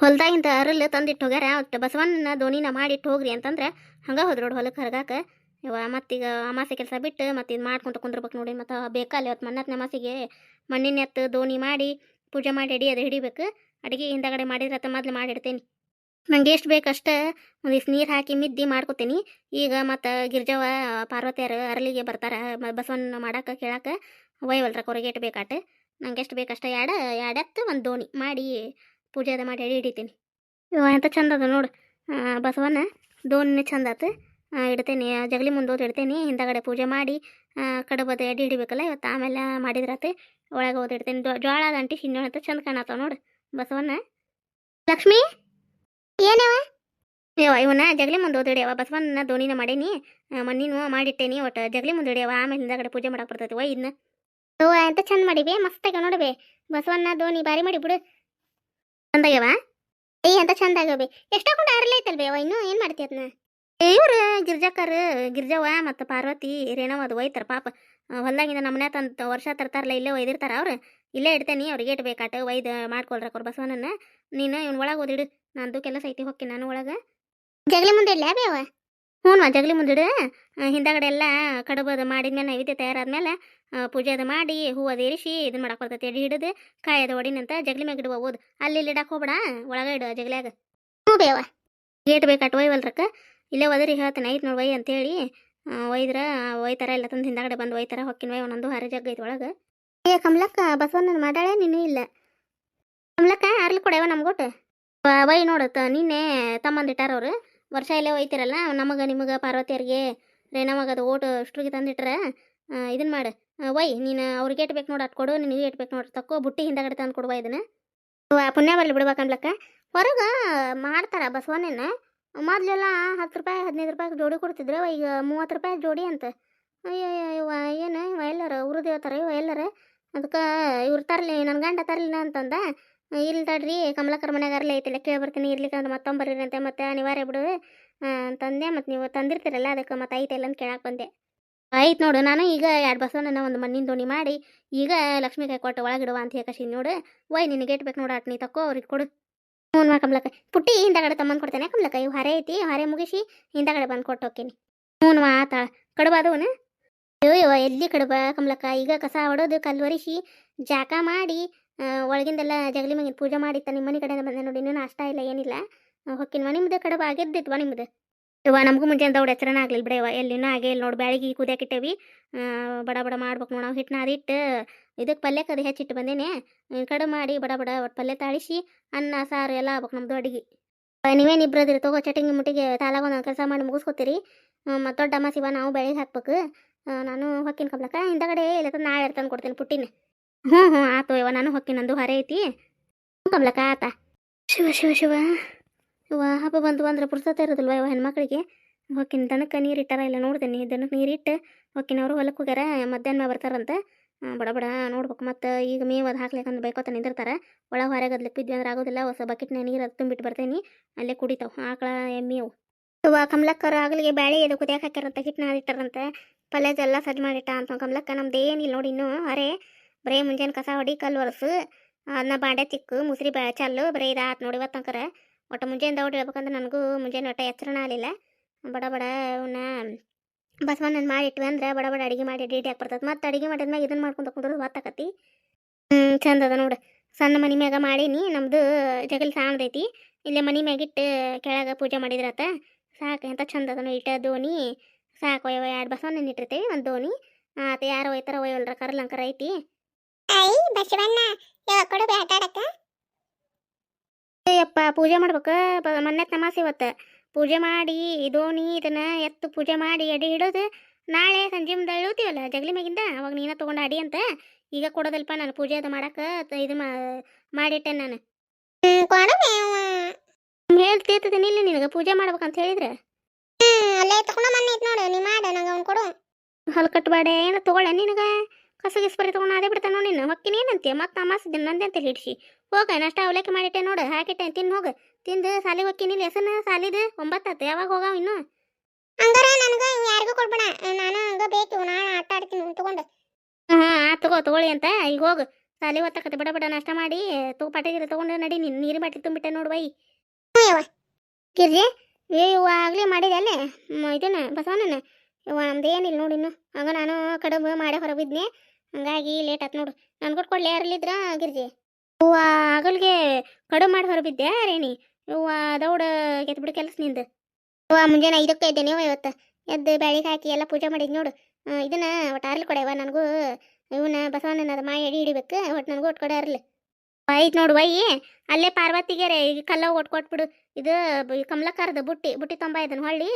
ಹೊಲ್ದಾಗಿಂದ Aral ತಂದಿಟ್ಟು ಹೋಗ್ಯಾರ. ಅವತ್ತು ಬಸವಣ್ಣನ ದೋಣಿನ ಮಾಡಿಟ್ಟು ಹೋಗ್ರಿ ಅಂತಂದ್ರೆ ಹಂಗೆ ಹೋದ್ರು ನೋಡಿ ಹೊಲಕ್ಕೆ ಹರಗಾಕ. ಇವ ಮತ್ತೀಗ ಅಮಾಸೆ ಕೆಲಸ ಬಿಟ್ಟು ಮತ್ತೆ ಇದು ಮಾಡ್ಕೊಂತ ಕುಂದ್ರಬೇಕು ನೋಡಿ ಮತ್ತು ಬೇಕಲ್ಲ ಇವತ್ತು ಮನ್ನತ್ ಅಮಾಸೆಗೆ ಮಣ್ಣಿನ ಎತ್ತು ದೋಣಿ ಮಾಡಿ ಪೂಜೆ ಮಾಡಿ ಅಡಿ ಅದು ಹಿಡಿಬೇಕು. ಅಡಿಗೆ ಹಿಂದಗಡೆ ಮಾಡಿದ್ರೆ ಮೊದಲು ಮಾಡಿಡ್ತೇನೆ. ನಂಗೆ ಎಷ್ಟು ಬೇಕಷ್ಟು ಒಂದಿಷ್ಟು ನೀರು ಹಾಕಿ ಮಿದ್ದಿ ಮಾಡ್ಕೋತೀನಿ. ಈಗ ಮತ್ತು ಗಿರ್ಜವ ಪಾರ್ವತಿಯರು ಅರಳಿಗೆ ಬರ್ತಾರೆ. ಬಸವನ್ನ ಮಾಡಕ್ಕೆ ಕೇಳಕ್ಕೆ ಕೊರಗೆ ಕೊರಗೇಟ್ ಬೇಕಾಟ ನಂಗೆ ಎಷ್ಟು ಬೇಕಷ್ಟೇ ಎರಡು ಎರಡೆತ್ತು ಒಂದು ದೋಣಿ ಮಾಡಿ ಪೂಜೆ ಅದ ಮಾಡಿ ಎಡಿ ಹಿಡಿತೀನಿ ಇವ ಎಂಥ ಚಂದ ಅದ ನೋಡು. ಬಸವನ ದೋಣಿನ ಚಂದ ಆತು. ಇಡ್ತೇನೆ ಜಗಲಿ ಮುಂದೆ ಹೋದ್ ಇಡ್ತೇನೆ. ಹಿಂದಗಡೆ ಪೂಜೆ ಮಾಡಿ ಕಡಬದ ಎಡಿ ಹಿಡಿಬೇಕಲ್ಲ ಇವತ್ತು, ಆಮೇಲೆ ಮಾಡಿದ್ರಾತೆ ಒಳಗೆ ಹೋದ್ ಇಡ್ತೇನೆ. ಜೋಳ ಅಂಟಿ ಸಿನ್ನೋಣ ಅಂತ ಚಂದ ಕಾಣತ್ತಾವ ನೋಡು. ಬಸವನ ಲಕ್ಷ್ಮಿ? ಏನವ? ಯವ್ವ ಇವನ್ನ ಜಗಲಿ ಮುಂದೆ ಓದಿಡ್ಯವ ಬಸವಣ್ಣ ದೋಣಿನ ಮಾಡೀನಿ. ಮಣ್ಣಿನೂ ಮಾಡಿಟ್ಟೇನಿ ಒಟ್ಟು ಜಗಲಿ ಮುಂದೆ ಹಿಡಿಯವ. ಆಮೇಲೆ ಹಿಂದಗಡೆ ಪೂಜೆ ಮಾಡಕ್ಕೆ ಬರ್ತೈತಿ. ವ ಇದನ್ನ ಓ, ಎಂತ ಚಂದ ಮಾಡಿವೆ. ಮಸ್ತಾಗ ನೋಡಬೇ ಬಸವಣ್ಣ, ದೋಣಿ ಬಾರಿ ಮಾಡಿ ಬಿಡು ಚಂದಾಗ್ಯವ? ಏ ಅಂತ ಚಂದ ಆಗಬೇ ಎಷ್ಟಾಕೊಂಡು ಆರ್ಲೇ ಐತಲ್ಬೇ ಅವ, ಇನ್ನೂ ಏನು ಮಾಡ್ತಿ ಅದನ್ನ ಇವ್ರು ಗಿರ್ಜಾಕರ್ ಗಿರ್ಜವ್ವ ಮತ್ತು ಪಾರ್ವತಿ, ರೇಣವ ಅದು ಒಯ್ತಾರ ಪಾಪ. ಹೊಲ್ದಾಗಿಂದ ನಮ್ಮನೆ ತಂತ ವರ್ಷ ತರ್ತಾರಲ್ಲ ಇಲ್ಲೇ ಒಯ್ದಿರ್ತಾರ ಅವ್ರು. ಇಲ್ಲೇ ಇಡ್ತೇನೆ, ಅವ್ರಿಗೆ ಇಟ್ಟು ಬೇಕಾಟ ಒಯ್ದು ಮಾಡ್ಕೊಳ್ರಿ ಅವ್ರ ಬಸವನನ್ನ ನೀನು ಇವ್ನ ಒಳಗೆ ಓದಿಡು ನಂದು ಕೆಲಸ ಐತಿ ಹೊಕ್ಕಿ ನಾನು ಒಳಗೆ. ಜಗಲಿ ಮುಂದೆ ಇಲ್ಲ ಬೇವ ಹ್ಞೂ ಜಗಲಿ ಮುಂದಿಡು. ಹಿಂದಗಡೆ ಎಲ್ಲ ಅದು ಮಾಡಿದ್ಮೇಲೆ ನೈವೇದ್ಯ ತಯಾರಾದ್ಮೇಲೆ ಪೂಜೆ ಅದು ಮಾಡಿ ಹೂವು ಅದು ಇರಿಸಿ ಇದನ್ನ ಮಾಡಕ್ಕೆ ಬರ್ತೈತೆ ಎಡಿ ಹಿಡಿದು ಕಾಯಿ ಅದು ಹೊಡಿನಂತ ಜಗಲಿ ಮ್ಯಾಗ ಇಡುವ ಓದು ಅಲ್ಲಿ ಇಲ್ಲಿ ಇಡಕ್ಕೆ ಹೋಗ್ಬೇಡ ಒಳಗೆ ಇಡು ಜಗಲಿಯಾಗ. ಹ್ಞೂ ಬೇವ ಗೇಟ್ ಬೇಕಾಟ್ ಒಯ್ವಲ್ರಕ್ಕ. ಇಲ್ಲೇ ಒದರಿ ಹೇಳ್ತೇನೆ ಐತೆ ನೋಡಿ ಒಯ್ ಅಂತೇಳಿ ಒಯ್ದ್ರ ಒಯ್ತಾರ ಇಲ್ಲ ತಂದು ಹಿಂದಗಡೆ ಬಂದು ಒಯ್ತಾರ ಹೊಕ್ಕಿನ ಒಯ್ ಒಂದೊಂದು ಹರ ಜಗ್ ಐತೆ ಒಳಗೆ. ಏ ಕಮಲಕ್ಕ ಬಸವಣ್ಣನ ಮಾಡಾಳೆ ನೀನು ಇಲ್ಲ. ಕಮಲಕ್ಕ ಅರ್ಲಿ ಕೊಡೆವ ನಮ್ಗೊಟ್ಟು. ಒಯ್ ನೋಡತ್ತ ನಿನ್ನೆ ತಮ್ಮಂದಿಟ್ಟಾರ ಅವ್ರು. ವರ್ಷ ಇಲ್ಲೇ ಹೋಯ್ತಿರಲ್ಲ ನಮಗೆ, ನಿಮಗೆ, ಪಾರ್ವತಿಯರಿಗೆ ರೇಣಮಗದ ಓಟು ಅಷ್ಟ್ರಿಗೆ ತಂದಿಟ್ರ ಇದನ್ನ ಮಾಡು. ಒಯ್, ನೀನು ಅವ್ರಿಗೆ ಏಟ್ ಬೇಕು ನೋಡಿ ಅಟ್ ಕೊಡು ನಿನಗೆ ಏಟ್ ಬೇಕು ನೋಡಿ, ತಕ್ಕೋ, ಬುಟ್ಟಿ ಹಿಂದಗಡೆ ತಂದು ಕೊಡುವ ಇದನ್ನ. ಪುಣ್ಯ ಬರಲಿ ಬಿಡ್ಬೇಕನ್ಲಕ್ಕ ಹೊರಗೆ ಮಾಡ್ತಾರ ಬಸವಣ್ಣನ, ಮೊದಲೆಲ್ಲ ಹತ್ತು ರೂಪಾಯಿ, ಹದಿನೈದು ರೂಪಾಯಿ ಜೋಡಿ ಕೊಡ್ತಿದ್ರು, ಈಗ ಮೂವತ್ತು ರೂಪಾಯಿ ಜೋಡಿ ಅಂತ. ಅಯ್ಯೋ ಇವ ಏನು, ಇವ ಎಲ್ಲರ ಉರು ದೇವತಾರ ಇವ ಎಲ್ಲರ, ಅದಕ್ಕೆ ಇವ್ರು ತರಲಿ ನನ್ನ ಗಂಡ ತರಲಿಲ್ಲ ಅಂತಂದ ಇಲ್ಲಿ ತಡ್ರಿ, ಕಮಲಾಕರ್ ಅರ್ಲಿ ಐತಿಲ್ಲ ಕೇಳಿ ಬರ್ತೀನಿ ಇರ್ಲಿಕ್ಕೆ ಅಂದ್ರೆ ಮತ್ತೊಂಬರ್ರಿ ಅಂತ, ಮತ್ತೆ ಅನಿವಾರ್ಯ ಬಿಡು. ತಂದೆ ಮತ್ತು ನೀವು ತಂದಿರ್ತೀರಲ್ಲ, ಅದಕ್ಕೆ ಮತ್ತೆ ಐತಲ್ಲ ಅಂತ ಕೇಳಕ್ಕೆ ಬಂದೆ. ಆಯ್ತು ನೋಡು, ನಾನು ಈಗ ಎರಡು ಬಸವಣ್ಣನ ಒಂದು ಮಣ್ಣಿನ ದೋಣಿ ಮಾಡಿ, ಈಗ ಲಕ್ಷ್ಮಿ ಕೈ ಕೊಟ್ಟು ಒಳಗಿಡುವ ಅಂತ ಹೇಳಿ ನೋಡು. ವೈ, ನಿನಗೆ ಏಟ್ ಬೇಕು ನೋಡು ನೀ ತಕ್ಕೋ ಅವ್ರಿಗೆ ಕೊಡು. ಹ್ಞೂ ಮಾ ಕಮಲಕ್ಕ ಪುಟ್ಟಿ, ಹಿಂದಗಡೆ ತಮ್ಮನ್ ಕೊಡ್ತೇನೆ ಕಮಲಕ್ಕ ಇವು ಹೊರೆ ಐತಿ ಹೊರೆ ಮುಗಿಸಿ, ಹಿಂದಗಡೆ ಬಂದು ಕೊಟ್ಟು ಹೋಗ್ತೀನಿ ಹ್ಞೂ ಮಾ ಆತಾಳ ಅಯ್ಯೋ ಎಲ್ಲಿ ಕಡಬ ಕಮಲಕ್ಕ ಈಗ ಕಸ ಹೊಡೋದು ಕಲ್ವರಿಸಿ, ಜಾಕ ಮಾಡಿ ಒಳಗಿಂದೆಲ್ಲ ಜಗಲಿ ಮಂಗಿನ ಪೂಜೆ ಮಾಡಿತ್ತ ನಿಮ್ಮ ಮನೆ ಕಡೆ ಬಂದೆ ನೋಡಿ, ಇನ್ನೂ ನಾಷ್ಟ ಇಲ್ಲ, ಏನಿಲ್ಲ. ಹೊಕ್ಕಿನ ನಿಮ್ದು? ಕಡೆ ಆಗಿದ್ದಿತ್ವ ನಿಮ್ದು? ಇವ ನಮಗೂ ಮುಂಜಾನೆ ದೌಡ್ ಎಚ್ಚರನ ಆಗ್ಲಿಲ್ಲ ಎಲ್ಲಿ, ಇನ್ನೂ ಆಗೇ ಇಲ್ಲ ನೋಡಿ, ಬ್ಯಾಳಿಗೆ ಕುದಿಯಾಕಿಟ್ಟೇವಿ ಬಡ ಬಡ ಮಾಡ್ಬೇಕು ನೋಡಿ ನಾವು ಹಿಟ್ಟು ಅದಿಟ್ಟು ಇದಕ್ಕೆ ಪಲ್ಯಕ್ಕೆ ಅದು ಹೆಚ್ಚಿಟ್ಟು ಬಂದೇನೆ. ಕಡೆ ಮಾಡಿ ಬಡ ಬಡ ಒಟ್ಟು ಪಲ್ಯ ತಾಳಿಸಿ, ಅನ್ನ, ಸಾರು ಎಲ್ಲ ಆಗ್ಬೇಕು ನಮ್ದು ಅಡಿಗೆ. ನೀವೇನು ಅದ್ರಿ ತಗೋ ಚಟಿಂಗಿ ಮುಟ್ಟಿಗೆ ತಾಲಾಗ ಒಂದು ಕೆಲಸ ಮಾಡಿ ಮುಗಿಸ್ಕೊತೀರಿ. ಮತ್ತು ದೊಡ್ಡ ಅಮ್ಮ ನಾವು ಬೆಳಿಗ್ಗೆ ಹಾಕ್ಬೇಕು. ನಾನು ಹೊಕ್ಕಿನ ಕಬ್ಲಕ್ಕ ಹಿಂದಗಡೆ ಇಲ್ಲ ನಾಳೆ ತಂದು ಕೊಡ್ತೀನಿ ಪುಟ್ಟಿನ. ಹ್ಞೂ ಹ್ಞೂ, ಆತು ಯವ್ವ, ನಾನು ಹೊಕ್ಕಿ ನಂದು ಹರೆ ಐತಿ. ಹ್ಞೂ ಕಬ್ಲಕ್ಕ ಆತ. ಶಿವ ಶಿವ ಶಿವ. ಇವ ಹಬ್ಬ ಬಂತು ಅಂದ್ರೆ ಪುರ್ಸತ್ತೆ ಇರೋದಿಲ್ವ ಇವ ಹೆಣ್ಮಕ್ಳಿಗೆ? ಹೊಕ್ಕಿನ ದನಕ್ಕೆ ನೀರು ಇಟ್ಟಾರ ಇಲ್ಲ ನೋಡ್ತೀನಿ. ದನಕ್ಕೆ ನೀರಿಟ್ಟು ಹೊಕ್ಕಿನವರು ಹೊಲಕ್ಕೆ ಹೋಗ್ಯಾರ, ಮಧ್ಯಾಹ್ನ ಮೇಲೆ ಬರ್ತಾರಂತೆ. ಬಡ ಬಡ ನೋಡ್ಬೇಕು. ಮತ್ತು ಈಗ ಮೇವ್ ಅದು ಹಾಕ್ಲಿಕ್ಕಂತ ಬೈಕೋತ ನಿಂದಿರ್ತಾರೆ. ಒಳಗೆ ಹೊರಗೆ ಅದ್ಲಿಕ್ಕೆ ಬಿದ್ವಿ ಅಂದ್ರೆ ಆಗೋದಿಲ್ಲ. ಹೊಸ ಬಕೆಟ್ನ ನೀರು ಅದು ತುಂಬಿಟ್ಟು ಬರ್ತೇನೆ. ಅಲ್ಲೇ ಕುಡಿತಾವ. ಆಕಳ ಎಮ್ಮೆ ಅವು. ಇವ ಕಮಲಕ್ಕರು ಆಗಲಿಗೆ ಬ್ಯಾಳಿ ಇದು ಕುದಿಯಕ್ಕೆ ಹಾಕ್ಯಾರಂತ ಹಿಟ್ಟು ನಾದಿಟ್ಟಾರಂತೆ ಪಲ್ಯದೆಲ್ಲ ಸಜ್ಜು ಮಾಡಿಟ್ಟ ಅಂತ ಕಮಲಕ್ಕ ನಮ್ದು ಏನಿಲ್ಲ ನೋಡಿ, ಇನ್ನೂ ಅರೆ ಬರೀ ಮುಂಜಾನೆ ಕಸ ಹೊಡಿ, ಕಲ್ಲು ಒರೆಸು ಅದನ್ನ ಬಾಂಡೆ ತಿಕ್ಕು, ಮುಸ್ರಿ ಬೆ, ಚಲ್ಲು. ಬರೀ ಇದಾತು ನೋಡಿ ಇವತ್ತಂಕರ. ಒಟ್ಟು ಮುಂಜಾನೆ ದೌಡ್ ಹೇಳ್ಬೇಕಂದ್ರೆ ನನಗೂ ಮುಂಜಾನೆ ಒಟ್ಟು ಎಚ್ಚರನ ಆಗಲಿಲ್ಲ. ಬಡ ಬಡ ಅವನ್ನ ಬಸವಣ್ಣನ ಮಾಡಿಟ್ವಿ ಅಂದ್ರೆ ಬಡ ಬಡ ಅಡಿಗೆ ಮಾಡಿ ಡೀಟಿ ಹಾಕಿ ಬರ್ತದೆ ಮತ್ತೆ ಅಡಿಗೆ ಮಾಡಿದ್ಮ್ಯಾಗ ಇದನ್ನ ಮಾಡ್ಕೊಂಡು ಕುಂದ್ರೆ ಹೊತ್ತಾಕತಿ ಹ್ಞೂ ಚಂದ ನೋಡು. ಸಣ್ಣ ಮನೆ ಮ್ಯಾಗ ಮಾಡೀನಿ ನಮ್ಮದು ಜಗಲ್ ಸಾಣದೈತಿ ಇಲ್ಲೇ ಮನೆ ಮ್ಯಾಗಿಟ್ಟು ಕೆಳಗೆ ಪೂಜೆ ಮಾಡಿದ್ರತ. ಸಾಕು, ಎಂತ ಚಂದ ಅದ ನೋಡಿ ಇಟ್ಟ ದೋಣಿ. ಸಾಕು ಒಯ್ಯವ ಎರಡು ಬಸವಣ್ಣನ ಇಟ್ಟಿರ್ತೀವಿ, ಒಂದು ದೋಣಿ. ಆತ ಯಾರು ಒಯ್ತಾರ ಒಯ್ಯಲ್ರ ಕರ್ಲಂಕರ ಐತಿ. ಐ ಬಸವಣ್ಣ ಯಾವ ಕೊಡು ಆಟ ಆಡಕ್ಕ ಅಯ್ಯಪ್ಪ ಪೂಜೆ ಮಾಡ್ಬೇಕು? ಮೊನ್ನೆ ತಮಾಸೆ ಇವತ್ತು. ಪೂಜೆ ಮಾಡಿ ದೋಣಿ ಇದನ್ನ ಎತ್ತು ಪೂಜೆ ಮಾಡಿ ಅಡಿ ಹಿಡೋದು. ನಾಳೆ ಸಂಜೆ ಮುಂದೆ ಇಳುತ್ತೀವಲ್ಲ ಜಗಲಿ ಮ್ಯಾಗಿಂದ? ಅವಾಗ ನೀನ ತಗೊಂಡ ಅಡಿ ಅಂತ. ಈಗ ಕೊಡೋದಲ್ಪ ನಾನು ಪೂಜೆ ಅದು ಮಾಡಕ್ಕೆ ಇದು ಮಾಡಿಟ್ಟೆ ನಾನು. ಹೇಳ್ತಿರ್ತದೆ ಹೇಳ್ತಿರ್ತೀನಿ ಇಲ್ಲಿ ನಿನಗೆ. ಪೂಜೆ ಮಾಡ್ಬೇಕಂತ ಹೇಳಿದ್ರೆ? ಅಲ್ಲೇ ತಗೊಂಡ ಮನೆ ಐತ್ ನೋಡು. ನೀ ಮಾಡ ನಂಗೆ ಅವ್ನು ಕೊಡು. ಹಲ್ ಕಟ್ಬೇಡ ಏನು ತಗೊಳ್ಳ ನಿನಗೆ? ಕಸ ಸ್ಪರಿ ತಗೊಂಡು ಅದೇ ಬಿಡ್ತಾನೆ ನೋಡಿ ನೀನು. ಹೊಕ್ಕಿನ ಏನಂತೆ? ಮತ್ತೆ ಅಮಾಸಿದ್ದೆ ನಂದೆ ಅಂತ ಹಿಡಿಸಿ ಹೋಗ ನಷ್ಟ ಅವಲಕ್ಕಿ ಮಾಡಿಟ್ಟೆ ನೋಡು. ಹಾಕಿಟ್ಟೆ ತಿನ್ನು ಹೋಗ. ತಿಂದು ಸಾಲಿಗೆ ಹೊಕ್ಕಿನಿಲ್ಲ ಹೆಸನ ಸಾಲಿದು ಒಂಬತ್ತಾತು ಯಾವಾಗ ಹೋಗಾವ ಇನ್ನು? ಹಂಗಾರ ನನಗೆ ಯಾರಿಗೂ ಕೊಡ್ಬೇಡ. ನಾನು ಹಂಗ ಬೇಕು. ನಾನು ಆಟ ಆಡ್ತೀನಿ ತಗೊಂಡು. ಹಾಂ ಆ ತಗೋ ತಗೊಳ್ಳಿ ಅಂತ. ಈಗ ಹೋಗು. ಸಾಲಿ ಹೊತ್ತಕತ್ತೆ ಬಡ ಬಡ ನಾಷ್ಟ ಮಾಡಿ. ತಗೋ ಪಾಟಿಗೆ ತಗೊಂಡು ನಡಿ ನೀನು. ನೀರು ಬಾಟ್ಲಿ ತುಂಬಿಟ್ಟೆ ನೋಡು ಬೈ ಗಿರ್ಜಿ ಏ ಇವ ಆಗಲೇ ಮಾಡಿದೆ ಅಲ್ಲೇ. ಇದನ್ನ ಬಸವಣ್ಣನ. ಇವ ನಮ್ದು ಏನಿಲ್ಲ ನೋಡಿನ್ನು ಹಂಗ ನಾನು ಕಡುಬು ಮಾಡಿ ಹೊರಬಿದ್ನೆ ಹಂಗಾಗಿ ಲೇಟ್ ಆಯ್ತು ನೋಡು. ನನ್ಗೆ ಕೊಡ್ಲಿ ಯಾರಲ್ಲಿದ್ರ ಗಿರ್ಜಿ. ಹೂವ ಆಗಲ್ಗೆ ಕಡು ಮಾಡಿ ಹೊರಬಿದ್ದೆ ರೇಣಿ ಹೂವ ದೌಡ ಎತ್ಬಿಡು ಕೆಲಸ ನಿಂದು. ಹೂವ ಮುಂಜಾನೆ ಐದಕ್ಕೆ ಇದ್ದೇನೆ ಇವತ್ತು. ಎದ್ದು ಬೆಳಿಗ್ಗೆ ಹಾಕಿ ಎಲ್ಲ ಪೂಜೆ ಮಾಡಿದ್ ನೋಡು. ಇದನ್ನ ಒಟ್ಟು ಅರ್ಲಿ ಕೊಡೆವ ನನಗೂ. ಇವನ್ನ ಬಸವಣ್ಣನ ಅದು ಮಾ ಎಡಿ ಹಿಡಿಬೇಕು. ಒಟ್ಟು ನನಗೂ ಒಟ್ಟು ಕೊಡೆ ಅರ್ಲಿ ಆಯ್ತು ನೋಡು ವೈ. ಅಲ್ಲೇ ಪಾರ್ವತಿಗೆ ರೇ ಈಗ ಕಲ್ಲ ಒಟ್ಟು ಕೊಟ್ಬಿಡು. ಇದು ಕಮಲಕಾರದ ಬುಟ್ಟಿ ಬುಟ್ಟಿ ತೊಂಬ ಇದನ್ನ ಹೊಳ್ಳಿ.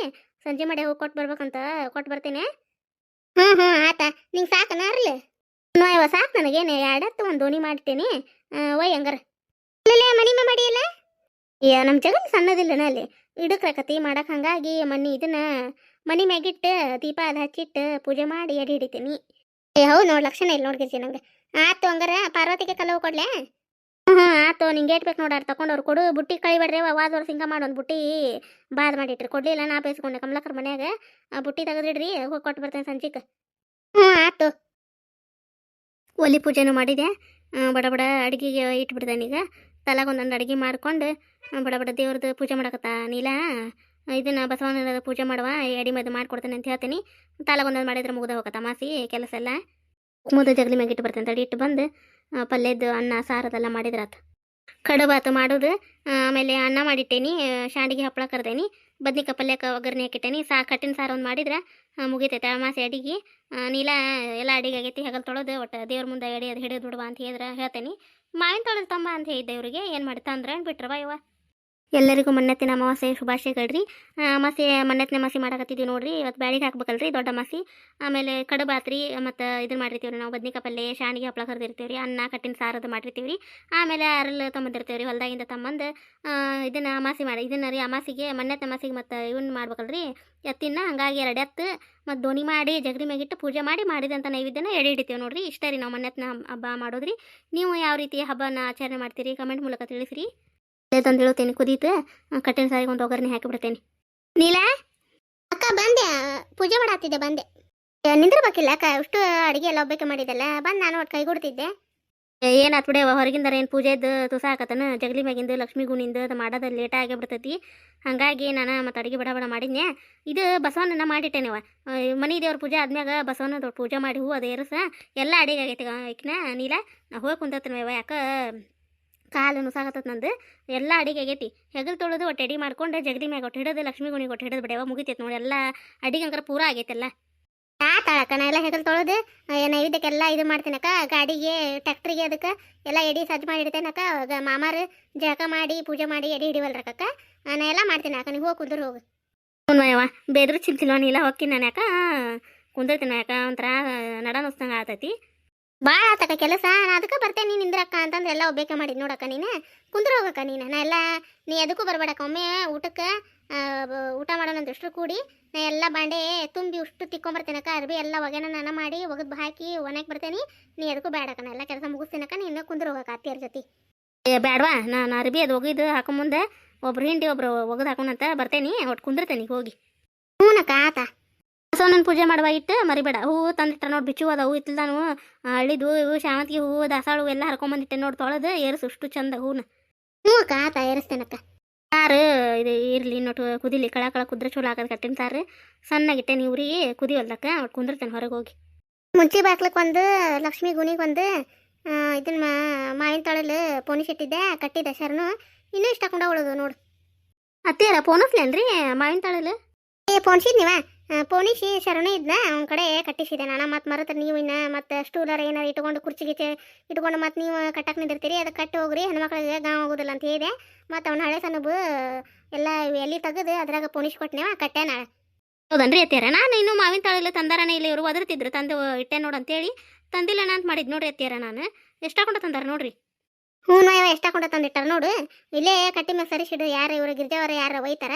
ಸಂಜೆ ಮಾಡಿ ಹೋಗಿ ಕೊಟ್ಟು ಬರ್ಬೇಕಂತ ಕೊಟ್ಟು ಬರ್ತೀನಿ. ಹ್ಞೂ ಹ್ಞೂ ಆತ. ನಿಂಗೆ ಸಾಕನ ಅರ್ಲಿ ಇವ ಸಾಕು ಎರಡು ಎರಡತ್ತು ಒಂದು ದೋಣಿ ಮಾಡ್ತೀನಿ. ಒಯ್ ಹಂಗಾರ. ಇಲ್ಲೇ ಮನಿ ಮೇ ಮಾಡಿಯಲ್ಲ ಏ ನಮ್ಮ ಜಗನ್ ಸಣ್ಣದಿಲ್ಲನ ಅಲ್ಲಿ? ಇಡಕ್ರಕತಿ ಮಾಡಕ್ಕೆ ಹಂಗಾಗಿ ಮನಿ ಇದನ್ನ ಮನಿ ಮ್ಯಾಗಿಟ್ಟು ದೀಪ ಅದು ಹಚ್ಚಿಟ್ಟು ಪೂಜೆ ಮಾಡಿ ಎಡಿ ಹಿಡಿತೀನಿ. ಏ, ಹೌದು ನೋಡಿ, ಲಕ್ಷಣ ಇಲ್ಲ ನೋಡ್ಗಿರ್ತೀನಿ ನಂಗೆ. ಆತು ಹಂಗಾರ, ಪಾರ್ವತಿಗೆ ಕಲವು ಕೊಡ್ಲೆ? ಹ್ಞೂ ಆತು, ನಿಂಗೆ ಏಟ್ ಬೇಕು ನೋಡಾರ ತಗೊಂಡವ್ರು ಕೊಡು. ಬುಟ್ಟಿ ಕಳಿಬೇಡ್ರಿ ವಾದ ವರ್ಷ ಹಿಂಗೆ ಮಾಡಿ ಒಂದು ಬುಟ್ಟಿ ಬಾದ್ ಮಾಡಿಟ್ರಿ. ಕೊಡ್ಲಿಲ್ಲ, ನಾ ಬೇಯಿಸ್ಕೊಂಡೆ. ಕಮಲಕರ್ ಮನ್ಯಾಗ ಬುಟ್ಟಿ ತೆಗೆದಿಡ್ರಿ, ಹೋಗಿ ಕೊಟ್ಟು ಬರ್ತೇನೆ ಸಂಜಿಕ ಹ್ಞೂ ಆತು. ಒಲಿ ಪೂಜೆನೂ ಮಾಡಿದೆ. ಬಡ ಬಡ ಅಡುಗೆಗೆ ಇಟ್ಬಿಡ್ತಾನೀಗ ಈಗ. ತಲಾಗ ಒಂದೊಂದು ಅಡುಗೆ ಮಾಡ್ಕೊಂಡು ಬಡ ಬಡ ದೇವ್ರದ್ದು ಪೂಜೆ ಮಾಡಕತ್ತ ನೀಲ? ಇದನ್ನು ಬಸವಣ್ಣನ ಪೂಜೆ ಮಾಡುವ ಎಡಿ ಮದ್ದು ಮಾಡ್ಕೊಡ್ತೇನೆ ಅಂತ ಹೇಳ್ತೀನಿ. ತಲಾಗ ಒಂದೊಂದು ಮಾಡಿದ್ರೆ ಮುಗ್ದ ಹೋಗತ್ತ ಮಾಸಿ, ಕೆಲಸ ಎಲ್ಲ? ಮುದ ಜಗಲಿ ಮ್ಯಾಗೆ ಇಟ್ಟು ಬರ್ತೇನೆ ತಡಿ, ಇಟ್ಟು ಬಂದು ಪಲ್ಯದ್ದು, ಅನ್ನ ಸಾರದೆಲ್ಲ ಮಾಡಿದ್ರಾತ. ಕಡುಬಾತು ಮಾಡೋದು ಆಮೇಲೆ ಅನ್ನ ಮಾಡಿಟ್ಟೇನಿ ಶಾಂಡಿಗೆ ಹಪ್ಪಳ ಕರ್ದೇನಿ. ಬದ್ನಿಕಾಯಿ ಪಲ್ಯಕ್ಕೆ ಒಗ್ಗರಣೆ ಹಾಕಿಟ್ಟೇನಿ. ಸಾ, ಕಟ್ಟಿನ ಸಾರು ಒಂದು ಮಾಡಿದ್ರೆ ಮುಗಿತೈತೆ. ಅಮಾಸೆ ಅಡಿಗೆ ನೀಲ ಎಲ್ಲ ಅಡಿಗೆ ಆಗೈತಿ, ಹೆಗಲ್ ತೊಳೆದು, ಒಟ್ಟು ದೇವ್ರ ಮುಂದೆ ಎಡಿ ಅದು ಹಿಡಿದು ಬಿಡುವ ಅಂತ ಹೇಳಿದ್ರೆ ಹೇಳ್ತೇನೆ. ಮಾವಿನ ತೊಳೆದು ತಂಬ ಅಂತ ಹೇಳಿದ್ದೆ ಇವ್ರಿಗೆ, ಏನು ಮಾಡಿ ತಂದ್ರೆ ಬಿಟ್ರವ ಇವ. ಎಲ್ಲರಿಗೂ ಮನ್ನತ್ತಿನ ಅಮಾವಾಸ್ಯೆ ಶುಭಾಶಯಗಳ್ರಿ ಅಮಾಸೆ ಮನ್ನತ್ತಿನ ಅಮಾಸೆ ಮಾಡಕತ್ತಿದ್ದೀವಿ ನೋಡ್ರಿ. ಇವತ್ತು ಬ್ಯಾಳಿಗೆ ಹಾಕ್ಬೇಕಲ್ರಿ, ದೊಡ್ಡ ಅಮಾಸಿ ಆಮೇಲೆ ಕಡುಬಾತ್ರಿ, ಮತ್ತು ಇದನ್ನ ಮಾಡಿರ್ತೀವಿ ನಾವು ಬದ್ನಿಕಾಯಿ ಪಲ್ಲೆ, ಶಾಣಿಗೆ ಹಪ್ಪಳ ಕರೆದಿರ್ತೀವಿ ರೀ ಅನ್ನ, ಕಟ್ಟಿನ ಸಾರದು ಮಾಡಿರ್ತೀವಿ ರೀ ಆಮೇಲೆ ಅರಲ್ ತೊಗೊಂಬಂದಿರ್ತೀವಿ ರೀ ಹೊಲ್ದಾಗಿಂದ ತಮ್ಮಂದು. ಇದನ್ನು ಅಮಾಸಿ ಮಾಡಿ, ಇದನ್ನ ರೀ ಅಮಾಸಿಗೆ ಮನ್ನತ್ತಿನ ಅಮಾಸಿಗೆ ಮತ್ತು ಇವನ್ನ ಮಾಡ್ಬೇಕಲ್ರಿ. ಎತ್ತಿನ, ಹಂಗಾಗಿ ಎರಡು ಎತ್ತು, ಮತ್ತು ದೋಣಿ ಮಾಡಿ, ಜಗರಿ ಮೇಗಿಟ್ಟು ಪೂಜೆ ಮಾಡಿ ಮಾಡಿದಂಥ ನೈವೇದ್ಯನ ಎಡೆ ಹಿಡಿತೀವಿ ನೋಡ್ರಿ. ಇಷ್ಟ ರೀ ನಾವು ಮನ್ನತ್ತಿನ ಹಬ್ಬ ಮಾಡೋದ್ರಿ. ನೀವು ಯಾವ ರೀತಿ ಹಬ್ಬನ ಆಚರಣೆ ಮಾಡ್ತೀರಿ? ಕಮೆಂಟ್ ಮೂಲಕ ತಿಳಿಸ್ರಿ. ತಂದು ಹೇಳ್ತೇನೆ ಕುದೀತು ಕಟ್ಟಿನ ಸಾರಿಗೆ ಒಂದು ಒಗ್ಗರಣೆ ಹಾಕಿಬಿಡ್ತೇನೆ ನೀಲಾ? ಅಕ್ಕ ಬಂದೆ. ಪೂಜೆ ಮಾಡಾತಿದ್ದೆ ಬಂದೆ. ನಿಂದಿರ್ಬೇಕಿಲ್ಲ ಅಕ್ಕ? ಅಷ್ಟು ಅಡಿಗೆ ಎಲ್ಲ ಒಬ್ಬಕ್ಕೆ ಮಾಡಿದಲ್ಲ ಬಂದು ನಾನು ಒಟ್ಟು ಕೈಗೊಡ್ತಿದ್ದೆ. ಏನಾತ್ ಬಿಡೆ ಹೊರಗಿಂದ ಏನು ಪೂಜೆದ್ದು ತುಸ ಹಾಕತನ ಜಗಲಿ ಮ್ಯಾಗಿಂದು ಲಕ್ಷ್ಮೀ ಗುಣಿಂದ ಅದು ಮಾಡೋದು ಲೇಟ್ ಆಗಿಬಿಡ್ತೈತಿ ಹಾಗಾಗಿ ನಾನು ಮತ್ತು ಅಡುಗೆ ಬಡ ಬಡ ಮಾಡಿದ್ನೆ ಇದು ಬಸವನನ್ನ ಮಾಡಿಟ್ಟೆನವ ಮನಿ ದೇವ್ರ ಪೂಜೆ ಆದ್ಮ್ಯಾಗ ಬಸವನ ದೊಡ್ಡ ಪೂಜೆ ಮಾಡಿ ಹೂ ಅದು ಇರಸ ಎಲ್ಲ ಅಡಿಗೆ ಆಗೈತಿ ಈಕಿನ. ನೀಲ ನಾ ಹೋಗಿ ಕುಂತತ್ನ ಯಾಕ? ಕಾಲು ನುಸಾಗತ್ತದ ನಂದು. ಎಲ್ಲ ಅಡಿಗೆ ಆಗೈತಿ. ಹೆಗಲು ತೊಳೆದು ಒಟ್ಟು ಎಡಿ ಮಾಡ್ಕೊಂಡು ಜಗದಿ ಮ್ಯಾಗ ಒಟ್ಟು ಹಿಡಿದು ಲಕ್ಷ್ಮೀ ಗುಣಿಗೆ ಒಟ್ಟು ಹಿಡಿದು ಬಿಡ್ಯಾವ ಮುಗಿತೈತೆ ನೋಡಿ. ಎಲ್ಲ ಅಡಿಗೆ ಅಂಕರ ಪೂರ ಆಗೈತೆಲ್ಲ. ಆತಾಳಕ್ಕ ನಾ ಎಲ್ಲ ಹೆಗಲು ತೊಳೆದು ಆ, ನೈವೇದ್ಯಕ್ಕೆಲ್ಲ ಇದು ಮಾಡ್ತೀನಕ್ಕ. ಗಾಡಿಗೆ ಟ್ಯಾಕ್ಟ್ರಿಗೆ ಅದಕ್ಕೆ ಎಲ್ಲ ಎಡಿ ಸಜ್ಜು ಮಾಡಿ ಇಡ್ತೇನಕ್ಕ. ಮಾಮಾರು ಜಳಕ ಮಾಡಿ ಪೂಜೆ ಮಾಡಿ ಎಡಿ ಹಿಡಿವಲ್ರಕ್ಕ ನಾ ಎಲ್ಲ ಮಾಡ್ತೀನಿ ಅಕ್ಕ. ನೀವು ಹೋಗಿ ಕುಂದ್ರು ಹೋಗು. ಹ್ಞೂ ಬೇದ್ರು ಚಿಂತಿಲ್ವ? ನೀಲ ಹೋಗ್ತೀನಿ ನಾನು ಯಾಕ ಕುಂದಿರ್ತೀನಿ ಯಾಕ ಒಂಥರ ನಡ ನುಸ್ತಂಗೆ ಆತೈತಿ. ಭಾಳ ಆತಕ್ಕ ಕೆಲಸ ನಾ ಅದಕ್ಕೆ ಬರ್ತೇನೆ. ನೀನು ನಿಂದ್ರಕ್ಕ ಅಂತಂದ್ರೆ ಎಲ್ಲ ಒಬ್ಬೇಕೆ ಮಾಡಿ ನೋಡಕ್ಕ ನೀನು? ಕುಂದ್ರ ಹೋಗಕ್ಕ ನೀನು? ನಾ ಎಲ್ಲ ನೀ ಅದಕ್ಕೂ ಬರಬೇಡಕ್ಕ. ಒಮ್ಮೆ ಊಟಕ್ಕೆ ಊಟ ಮಾಡೋಣ ಅಷ್ಟು ಕೂಡಿ ನಾ ಎಲ್ಲ ಬಾಂಡೆ ತುಂಬಿ ಉಷ್ಟು ತಿಕ್ಕೊಂಬರ್ತೇನಕ್ಕ. ಅರ್ಬಿ ಎಲ್ಲ ಒಗೆನ ನಾನು ಮಾಡಿ ಒಗದ್ ಹಾಕಿ ಒಣಕ್ಕೆ ಬರ್ತೇನೆ. ನೀ ಅದಕ್ಕೂ ಬೇಡಕ್ಕ ನಾ ಎಲ್ಲ ಕೆಲಸ ಮುಗಿಸ್ತೇನಕ್ಕ. ನೀನು ಕುಂದ್ರ ಹೋಗಕ್ಕ ಅತ್ತಿಯರ ಜೊತೆ. ಏ ಬೇಡವಾ ನಾನು ಅರ್ಬಿ ಅದು ಒಗಿದು ಹಾಕೊಂಬಂದೆ ಒಬ್ರು ಹಿಂಡಿ ಒಬ್ರು ಒಗದು ಹಾಕೊಂಡಂತ ಬರ್ತೇನೆ. ಒಟ್ಟು ಕುಂದಿರ್ತೇನೆ ಹೋಗಿ. ಹ್ಞೂನಕ್ಕ ಆತ. ಬಸವಣ್ಣನ ಪೂಜೆ ಮಾಡುವ ಇಟ್ಟು ಮರಿಬೇಡ. ಹೂವು ತಂದಿಟ್ಟ ನೋಡಿ ಬಿಚ್ಚು ಅದ ಹೂ ಇತ್ತಿಲ್ದಾನು ಹಳ್ಳಿದು ಇವು ಶಾವಂತಿಗೆ ಹೂವು ದಾಸಾಳ ಹೂವು ಎಲ್ಲ ಹರ್ಕೊಂಬಂದಿಟ್ಟೆ ನೋಡಿ ತೊಳೆದು ಏರಿಸು ಅಷ್ಟು ಚಂದ ಹೂನ. ಹ್ಞೂ ಅಕ್ಕ ಆತ ಏರಿಸ್ತೇನಕ್ಕ. ಸಾರು ಇದು ಇರಲಿ ನೋಟು ಕುದಿಲಿ ಕಳ ಕಳ ಕುದ್ರೆ ಚಲೋ ಹಾಕೋದು ಕಟ್ಟಿನ ಸಾರು. ಸಣ್ಣಗಿಟ್ಟೆ ನೀವ್ರಿಗೆ ಕುದಿವಲ್ದಕ್ಕ ಒಟ್ಟು ಕುಂದಿರ್ತೇನೆ ಹೊರಗೆ ಹೋಗಿ. ಮುಂಚೆ ಬಾಕ್ಲಕ್ಕೆ ಒಂದು ಲಕ್ಷ್ಮಿ ಗುಣಿಗೆ ಒಂದು ಇದನ್ನ ಮಾವಿನ ತೊಳೆಲು ಪೋಣಿಸಿಟ್ಟಿದ್ದೆ ಕಟ್ಟಿದ್ದೆ ಶರಣು. ಇನ್ನೂ ಇಷ್ಟ ಕೊಂಡ ಉಳೋದು ನೋಡು. ಅತ್ತೀರ ಪೋಣಿಸ್ಲೇನ್ರಿ ಮಾವಿನ ತೊಳಲು? ಏ ಪೋಣಿಸಿದ್ನಿವ ಪೋಣಿಸಿ ಶರಣು ಇದ್ನ, ಅವ್ನ ಕಡೆ ಕಟ್ಟಿಸಿದೆ. ನಾನು ಮತ್ತೆ ಮರತ್ರ ನೀವು ಇನ್ನ ಮತ್ತೆ ಸ್ಟೂಲರ್ ಏನಾರು ಇಟ್ಕೊಂಡು ಕುರ್ಚಿ ಗಿಚ್ಚಿ ಇಟ್ಕೊಂಡು ಮತ್ತೆ ನೀವು ಕಟ್ಟಕ್ಕೆ ನಿಂದಿರ್ತೀರಿ ಅದಕ್ಕೆ ಕಟ್ಟಿ ಹೋಗ್ರಿ, ಹೆಣ್ಮಕ್ಳಿಗೆ ಗಾಂವ್ ಹೋಗೋದಿಲ್ಲ ಅಂತ ಹೇಳಿದೆ. ಮತ್ತು ಅವ್ನ ಹಳೆ ಸಣ್ಣಬು ಎಲ್ಲ ಎಲ್ಲಿ ತೆಗೆದು ಅದ್ರಾಗ ಪೋಣಿಸಿ ಕೊಟ್ಟನೇವ ಕಟ್ಟೆ ನಾಳೆ. ಹೌದನ್ರಿ ಅತ್ತೀರ ನಾನು ಇನ್ನೂ ಮಾವಿನ ತಾಳೆಲ್ಲ ತಂದಾರನೇ ಇಲ್ಲ ಇವರು, ಒದರ್ತಿದ್ರು, ತಂದು ಇಟ್ಟೆ ನೋಡು ಅಂತೇಳಿ ತಂದಿಲ್ಲ ಅಂತ ಮಾಡಿದ್ ನೋಡ್ರಿ ಅತ್ತೀರ ನಾನು. ಎಷ್ಟಾಕೊಂಡು ತಂದಾರ ನೋಡ್ರಿ? ಹ್ಞೂ ನಾವ ಎಷ್ಟಾಕೊಂಡ ತಂದಿಟ್ಟಾರ ನೋಡು. ಇಲ್ಲೇ ಕಟ್ಟಿ ಮೇಲೆ ಸರಿಸಿಡು ಯಾರು ಇವರು ಗಿರ್ಜಾವರ, ಯಾರು ಒಯ್ತಾರ,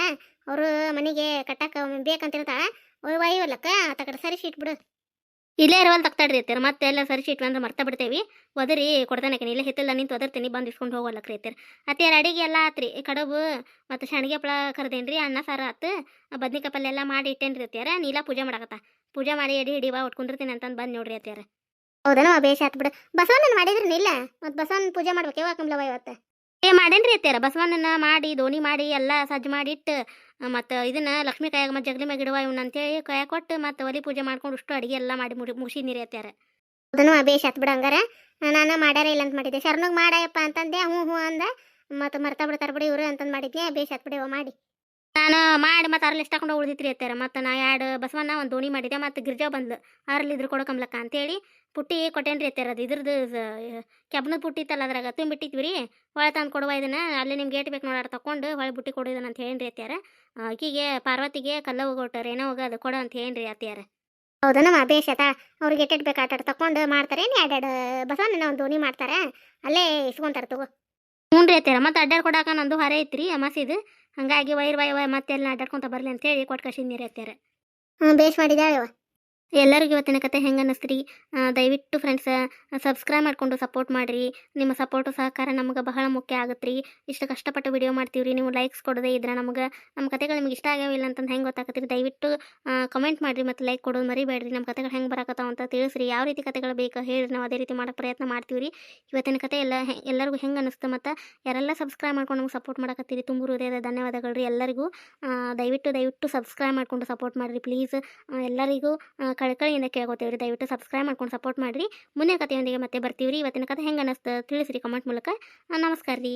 ಅವರು ಮನೆಗೆ ಕಟ್ಟಕ್ಕೆ ಬೇಕಂತಿರ್ತಾಳ ಒಯ್ಯವಲ್ಲಕ್ಕ ಆತ ಕಡೆ ಸರಿಸಿ ಇಟ್ಬಿಡು. ಇಲ್ಲೇ ಇರುವಲ್ಲಿ ತಗ್ತಾಡ್ರಿ ಅತ್ತೀರ, ಮತ್ತೆ ಎಲ್ಲ ಸರಿಸಿ ಇಟ್ವಿ ಅಂದ್ರೆ ಮರ್ತ ಬಿಡ್ತೇವಿ. ಒದರಿ ಕೊಡ್ತಾನೆ ಇಲ್ಲೇ ಹಿತ್ತಲ್ಲ ನಿಂತು ಒದರ್ತೀನಿ, ಬಂದು ಇಸ್ಕೊಂಡು ಹೋಗಲ್ಲಕ್ಕೆ ಅತ್ತೀರ. ಅತ್ತೀರ ಅಡಿಗೆ ಎಲ್ಲ ಆತ್ರಿ ಕಡುಬು ಮತ್ತು ಶಾಣಿಗೆ ಹಪ್ಪಳ ಕರ್ದೇನ್ರಿ ಅನ್ನ ಸಾರು ಆತು. ಬದ್ನಿಕಾಯಿ ಪಲ್ಯ ಮಾಡಿ ಇಟ್ಟೇನ್ರಿ ಅತ್ಯಾರ ನೀಲ ಪೂಜೆ ಮಾಡಕತ್ತ. ಪೂಜೆ ಮಾಡಿ ಎಡಿ ಹಿಡಿವ ಒಟ್ಟು ಕುಂದಿರ್ತೀನಿ ಅಂತಂದು ಬಂದು ನೋಡ್ರಿ ಅತ್ಯಾರ ಹೌದನ ಬೇಸ ಆತ್ ಬಿಡು ಬಸವಣ್ಣನ ಮಾಡಿದ್ರಿ ಇಲ್ಲ? ಮತ್ತೆ ಬಸವಣ್ಣ ಪೂಜೆ ಮಾಡ್ಬೇಕು. ಯಾವ ಕಮ್ಲವ ಇವತ್ತ? ಏ ಮಾಡೇನ್ರಿ ಅತ್ಯಾರ ಬಸವಣ್ಣನ ಮಾಡಿ ದೋಣಿ ಮಾಡಿ ಎಲ್ಲ ಸಜ್ಜ ಮಾಡಿ ಇಟ್ಟು ಮತ್ತು ಇದನ್ನ ಲಕ್ಷ್ಮೀ ಕಾಯಾಗ ಮತ್ತೆ ಜಗಲಿ ಮ್ಯಾಗ ಇಡುವ ಇವ್ನ ಅಂತೇಳಿ ಕಾಯ ಕೊಟ್ಟು ಮತ್ತ ಒಲಿ ಪೂಜೆ ಮಾಡ್ಕೊಂಡು ಅಷ್ಟು ಅಡಿಗೆ ಎಲ್ಲ ಮಾಡಿ ಮುಗಿ ಮುಗಿಸಿದ್ನಿರಿ ಅತ್ಯಾರ ಅದನ್ನು ಬೇಷ್ ಆತ್ ಬಿಡ ಹಂಗಾರ ನಾನು ಮಾಡ್ಯಾರ ಇಲ್ಲ ಅಂತ ಮಾಡಿದ್ದೆ. ಶರಣಗ್ ಮಾಡಯಪ್ಪ ಅಂತಂದೆ. ಹ್ಞೂ ಹ್ಞೂ ಅಂದ. ಮತ್ತೆ ಮರ್ತಾ ಬಿಡ್ತಾರ ಬಿಡಿ ಇವರು ಅಂತಂದು ಮಾಡಿದ್ದೆ ಬೇಷ್ ಆತ್ ಬಿಡಿ ಮಾಡಿ. ನಾನು ಮಾಡಿ ಮತ್ತೆ ಅರ್ಲಿ ಇಷ್ಟಕೊಂಡು ಉಳಿದಿತ್ರಿ ಅತ್ಯಾರ ಮತ್ತೆ ನಾ ಎರಡು ಬಸವಣ್ಣ ಒಂದು ದೋಣಿ ಮಾಡಿದೆ ಮತ್ತು ಗಿರ್ಜಾ ಬಂದ್ಲು. ಅರ್ಲಿ ಇದ್ರ ಕೊಡೋ ಕಮ್ಲಕ್ಕ ಅಂತೇಳಿ ಪುಟ್ಟಿ ಕೊಟ್ಟೇನ್ರಿ ಅತ್ಯಾರ ಅದು ಇದ್ರದ್ದು ಕೆಬ್ನದ ಪುಟ್ಟಿ ಇತ್ತಲ್ಲ ಅದ್ರಾಗ ತುಂಬಿಟ್ಟಿದ್ವಿ ರೀ ಹೊಳೆ ತಂದು ಕೊಡುವ ಇದನ್ನ. ಅಲ್ಲಿ ನಿಮ್ಗೆ ಗೇಟ್ ಬೇಕು ನೋಡಾರ ತಕೊಂಡು ಹೊಳೆ ಬುಟ್ಟಿ ಕೊಡೋದನ್ನ ಅಂತ ಹೇಳಿನ್ರಿ ಅತ್ಯಾರ ಆಕಿಗೆ ಪಾರ್ವತಿಗೆ ಕಲ್ಲ ಹೋಗೋಟ ಏನೋ ಹೋಗ ಅದು ಕೊಡು ಅಂತ ಹೇಳ್ರಿ ಅತ್ಯಾರ ಹೌದನಮ್ಮ ಬೇಷ್ ಆತ. ಅವ್ರಿಗೆ ಎಟ್ಟೆಟ್ ಬೇಕು ಆಟ ತಕೊಂಡು ಮಾಡ್ತಾರೆ. ಎರಡೆರಡು ಬಸವಣ್ಣನ ಒಂದು ದೋಣಿ ಮಾಡ್ತಾರೆ. ಅಲ್ಲೇ ಇಸ್ಕೊಂತಾರೆ ತಗೋ. ಹ್ಞೂ ರೀ ಅತ್ಯಾರ ಮತ್ತು ಅಡ್ಡಾಡ್ ಕೊಡಾಕ ನಂದು ಹೊರ ಐತ್ರಿ ಅಮಾಸಿದು ಹಂಗಾಗಿ ವೈರ್ ವೈ ವೈ ಮತ್ತೆ ಎಲ್ಲ ಅಡ್ಡಾಡ್ಕೊಂತ ಬರಲಿ ಅಂತೇಳಿ ಕೊಟ್ಟು ನೀರು ಎತ್ತಾರೆ ಹ್ಞೂ ಬೇಸ್ ಮಾಡಿದ್ದಾಳೆ ಅವ್ವ ಎಲ್ಲರಿಗೂ ಇವತ್ತಿನ ಕತೆ ಹೆಂಗೆ ಅನ್ನಿಸ್ತೀರಿ? ದಯವಿಟ್ಟು ಫ್ರೆಂಡ್ಸ್ ಸಬ್ಸ್ಕ್ರೈಬ್ ಮಾಡಿಕೊಂಡು ಸಪೋರ್ಟ್ ಮಾಡಿರಿ. ನಿಮ್ಮ ಸಪೋರ್ಟು ಸಹಕಾರ ನಮಗೆ ಬಹಳ ಮುಖ್ಯ ಆಗುತ್ತೆ ರೀ ಇಷ್ಟು ಕಷ್ಟಪಟ್ಟು ವಿಡಿಯೋ ಮಾಡ್ತೀವಿ ರೀ ನೀವು ಲೈಕ್ಸ್ ಕೊಡೋದೇ ಇದ್ರೆ ನಮಗೆ ನಮ್ಮ ಕತೆಗಳು ನಿಮ್ಗೆ ಇಷ್ಟ ಆಗ್ಯಾವ ಇಲ್ಲ ಅಂತಂದು ಹೆಂಗೆ ಗೊತ್ತಾಗತ್ತೀರಿ ದಯವಿಟ್ಟು ಕಮೆಂಟ್ ಮಾಡಿರಿ ಮತ್ತು ಲೈಕ್ ಕೊಡೋದು ಮರಿಬೇಡ್ರಿ. ನಮ್ಮ ಕತೆಗಳು ಹೆಂಗೆ ಬರಕತ್ತಾವ ಅಂತ ತಿಳಿಸ್ರಿ. ಯಾವ ರೀತಿ ಕತೆಗಳು ಬೇಕು ಹೇಳಿರಿ. ನಾವು ಅದೇ ರೀತಿ ಮಾಡೋ ಪ್ರಯತ್ನ ಮಾಡ್ತೀವಿ ರೀ ಇವತ್ತಿನ ಕತೆ ಎಲ್ಲ ಎಲ್ಲರಿಗೂ ಹೆಂಗೆ ಅನ್ನಿಸ್ತು ಮತ್ತು ಯಾರೆಲ್ಲ ಸಬ್ಸ್ಕ್ರೈಬ್ ಮಾಡ್ಕೊಂಡು ನಮ್ಗೆ ಸಪೋರ್ಟ್ ಮಾಡಕತ್ತೀರಿ? ತುಂಬ ಹೃದಯದ ಧನ್ಯವಾದಗಳು ರೀ ಎಲ್ಲರಿಗೂ ದಯವಿಟ್ಟು ದಯವಿಟ್ಟು ಸಬ್ಸ್ಕ್ರೈಬ್ ಮಾಡ್ಕೊಂಡು ಸಪೋರ್ಟ್ ಮಾಡಿರಿ ಪ್ಲೀಸ್ ಎಲ್ಲರಿಗೂ ಕಳಕಳಿಯಿಂದ ಕೇಳ್ಕೊತೇವೆ ರೀ ದಯವಿಟ್ಟು ಸಬ್ಸ್ಕ್ರೈಬ್ ಮಾಡ್ಕೊಂಡು ಸಪೋರ್ಟ್ ಮಾಡಿರಿ. ಮುಂದಿನ ಕಥೆಯೊಂದಿಗೆ ಮತ್ತೆ ಬರ್ತೀವಿ ರೀ ಇವತ್ತಿನ ಕಥೆ ಹೆಂಗೆ ಅನ್ನಿಸ್ತು ತಿಳಿಸ್ರಿ ಕಮೆಂಟ್ ಮೂಲಕ. ನಮಸ್ಕಾರ ರೀ